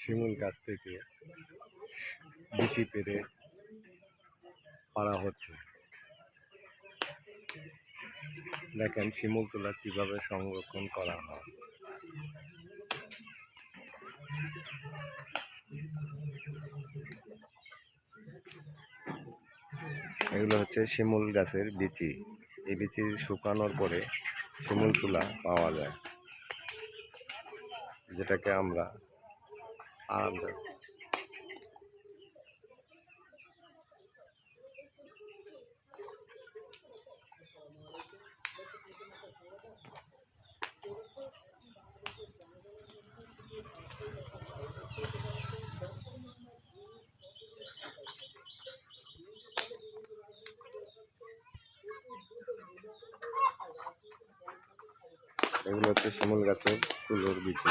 শিমুল গাছ থেকে বিচি পেরে পাড়া হচ্ছে। দেখেন শিমুল তুলা কীভাবে সংরক্ষণ করা হয়। এগুলো হচ্ছে শিমুল গাছের বিচি। এই বিচি শুকানোর পরে শিমুল তুলা পাওয়া যায়। যেটাকে আমরা আর এগুলো হচ্ছে শিমুল গাছের তুলোর বিচি